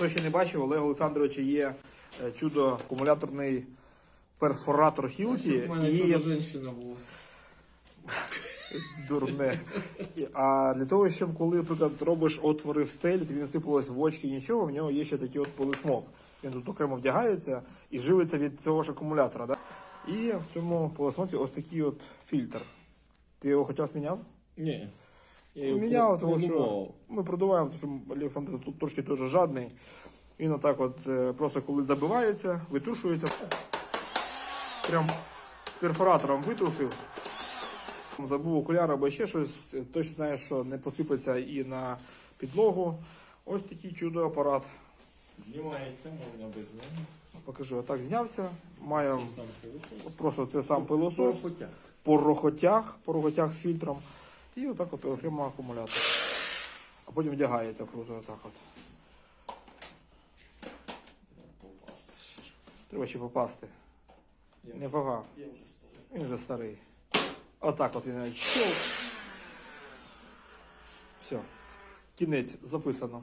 Хто ще не бачив, Олег Олександровича є е, чудо акумуляторний перфоратор Хілті. В мене І жінка була. дурне. А для того, щоб коли, наприклад, робиш отвори в стелі, тобі не сипалось в очки нічого, в нього є ще такий от полисмок. Він тут окремо вдягається і живиться від цього ж акумулятора. Да? І в цьому полисмоці ось такий от фільтр. Ти його хоча зміняв? Ні. Міняв, тому що ми продуваємо, тому що Олександр тут трошки дуже жадний. Він отак от е, просто коли забивається, витрушується. Прям перфоратором витрусив. Забув окуляр або ще щось. Точно знаєш, що не посипеться і на підлогу. Ось такий чудо апарат. Знімається, можна без нього. Покажу, отак знявся. Має сам просто це сам пилосос. Порохотяг. порохотяг, порохотяг з фільтром. І отак от окремо акумулятор. А потім вдягається круто отак от. Треба ще попасти. Не старий. Він вже старий. Отак от він. Все. Кінець записано.